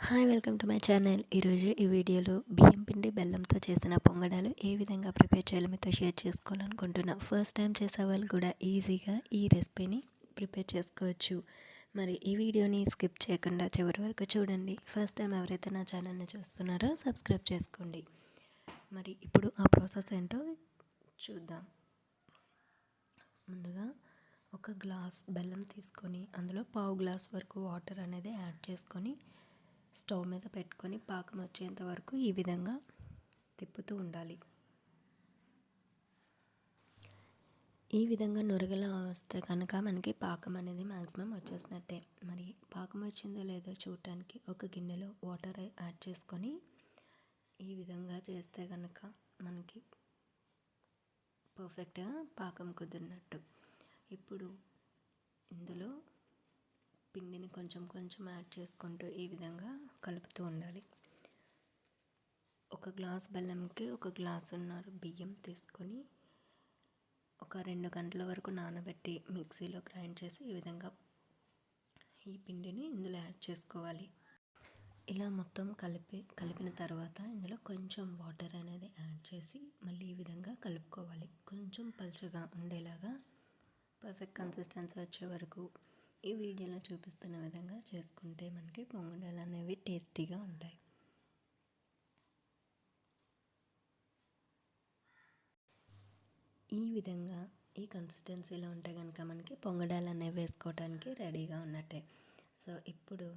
Hi welcome to my channel. ఈరోజు ఈ వీడియోలో బియ్యం పిండి బెల్లంతో చేసిన పొంగడాలు ఏ విధంగా ప్రిపేర్ చేయాలో మీతో షేర్ చేసుకోవాలనుకుంటున్నా. ఫస్ట్ టైం చేసే వాళ్ళు కూడా ఈజీగా ఈ రెసిపీని ప్రిపేర్ చేసుకోవచ్చు. మరి ఈ వీడియోని స్కిప్ చేయకుండా చివరి వరకు చూడండి. ఫస్ట్ టైం ఎవరైతే నా ఛానల్ని చూస్తున్నారో సబ్స్క్రైబ్ చేసుకోండి. మరి ఇప్పుడు ఆ ప్రాసెస్ ఏంటో చూద్దాం. ముందుగా ఒక గ్లాస్ బెల్లం తీసుకొని అందులో పావు గ్లాస్ వరకు వాటర్ అనేది యాడ్ చేసుకొని స్టవ్ మీద పెట్టుకొని పాకం వచ్చేంత వరకు ఈ విధంగా తిప్పుతూ ఉండాలి. ఈ విధంగా నురగలా వస్తే కనుక మనకి పాకం అనేది మ్యాక్సిమం వచ్చేసినట్టే. మరి పాకం వచ్చిందో లేదో చూడటానికి ఒక గిన్నెలో వాటర్ యాడ్ చేసుకొని ఈ విధంగా చేస్తే కనుక మనకి పర్ఫెక్ట్గా పాకం కుదిరినట్టు. ఇప్పుడు ఇందులో పిండిని కొంచెం కొంచెం యాడ్ చేసుకుంటూ ఈ విధంగా కలుపుతూ ఉండాలి. ఒక గ్లాస్ బెల్లంకి ఒక గ్లాసున్నర బియ్యం తీసుకొని ఒక రెండు గంటల వరకు నానబెట్టి మిక్సీలో గ్రైండ్ చేసి ఈ విధంగా ఈ పిండిని ఇందులో యాడ్ చేసుకోవాలి. ఇలా మొత్తం కలిపి కలిపిన తర్వాత ఇందులో కొంచెం వాటర్ అనేది యాడ్ చేసి మళ్ళీ ఈ విధంగా కలుపుకోవాలి. కొంచెం పలుచగా ఉండేలాగా పర్ఫెక్ట్ కన్సిస్టెన్సీ వచ్చే వరకు ఈ వీడియోలో చూపిస్తున్న విధంగా చేసుకుంటే మనకి పొంగడాలు అనేవి టేస్టీగా ఉంటాయి. ఈ విధంగా ఈ కన్సిస్టెన్సీలో ఉంటే కనుక మనకి పొంగడాలు అనేవి వేసుకోవటానికి రెడీగా ఉన్నట్టే. సో ఇప్పుడు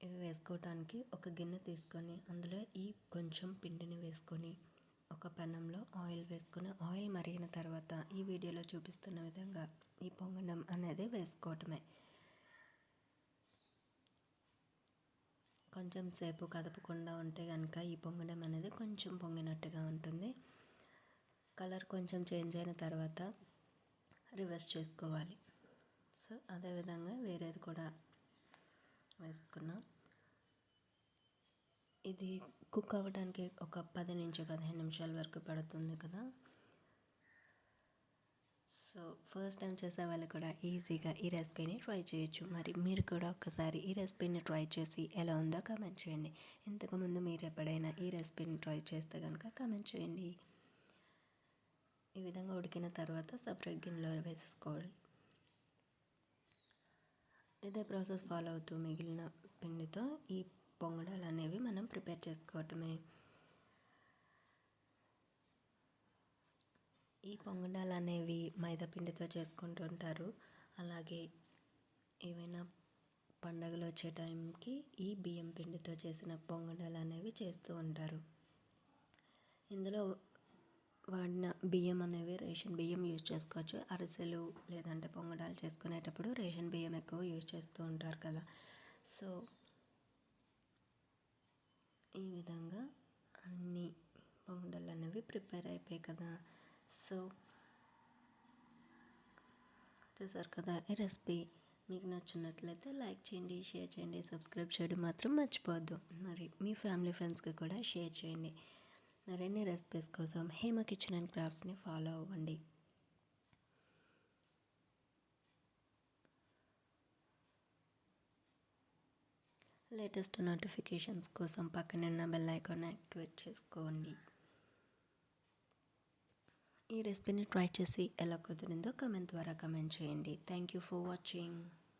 ఇవి వేసుకోవటానికి ఒక గిన్నె తీసుకొని అందులో ఈ కొంచెం పిండిని వేసుకొని ఒక పెనంలో ఆయిల్ వేసుకొని ఆయిల్ మరిగిన తర్వాత ఈ వీడియోలో చూపిస్తున్న విధంగా ఈ పొంగడం అనేది వేసుకోవటమే. కొంచెం సేపు కదపకుండా ఉంటే కనుక ఈ పొంగడం అనేది కొంచెం పొంగినట్టుగా ఉంటుంది. కలర్ కొంచెం చేంజ్ అయిన తర్వాత రివర్స్ చేసుకోవాలి. సో అదేవిధంగా వేరేది కూడా వేసుకున్నాం. ఇది కుక్ అవ్వడానికి ఒక పది నుంచి పదిహేను నిమిషాల వరకు పడుతుంది కదా. సో ఫస్ట్ టైం చేసే వాళ్ళు కూడా ఈజీగా ఈ రెసిపీని ట్రై చేయొచ్చు. మరి మీరు కూడా ఒకసారి ఈ రెసిపీని ట్రై చేసి ఎలా ఉందో కామెంట్ చేయండి. ఇంతకుముందు మీరు ఎప్పుడైనా ఈ రెసిపీని ట్రై చేస్తే కనుక కామెంట్ చేయండి. ఈ విధంగా ఉడికిన తర్వాత సపరేట్ గిన్నెలో వేసేసుకోవాలి. ఇదే ప్రాసెస్ ఫాలో అవుతూ మిగిలిన పిండితో ఈ పొంగడాలు అనేవి మనం ప్రిపేర్ చేసుకోవటమే. ఈ పొంగడాలు అనేవి మైదాపిండితో చేసుకుంటూ చేసుకుంటుంటారు. అలాగే ఏవైనా పండగలు వచ్చే టైంకి ఈ బియ్యం పిండితో చేసిన పొంగడాలు అనేవి చేస్తూ ఉంటారు. ఇందులో వాడిన బియ్యం అనేవి రేషన్ బియ్యం యూజ్ చేసుకోవచ్చు. అరిసెలు లేదంటే పొంగడాలు చేసుకునేటప్పుడు రేషన్ బియ్యం ఎక్కువ యూజ్ చేస్తూ ఉంటారు కదా. సో ఈ విధంగా అన్ని పొంగడాలు అనేవి ప్రిపేర్ అయిపోయాయి కదా. సో చూసారు కదా ఈ రెసిపీ మీకు నచ్చినట్లయితే లైక్ చేయండి షేర్ చేయండి సబ్స్క్రైబ్ చేయడం మాత్రం మర్చిపోవద్దు. మరి మీ ఫ్యామిలీ ఫ్రెండ్స్కి కూడా షేర్ చేయండి. మరిన్ని రెసిపీస్ కోసం హేమ కిచెన్ అండ్ క్రాఫ్ట్స్ని ఫాలో అవ్వండి. లేటెస్ట్ నోటిఫికేషన్స్ కోసం పక్కనున్న బెల్ ఐకాన్ యాక్టివేట్ చేసుకోండి. ఈ రెసిపీని ట్రై చేసి ఎలా కుదిరిందో కమెంట్ ద్వారా కమెంట్ చేయండి. Thank you for watching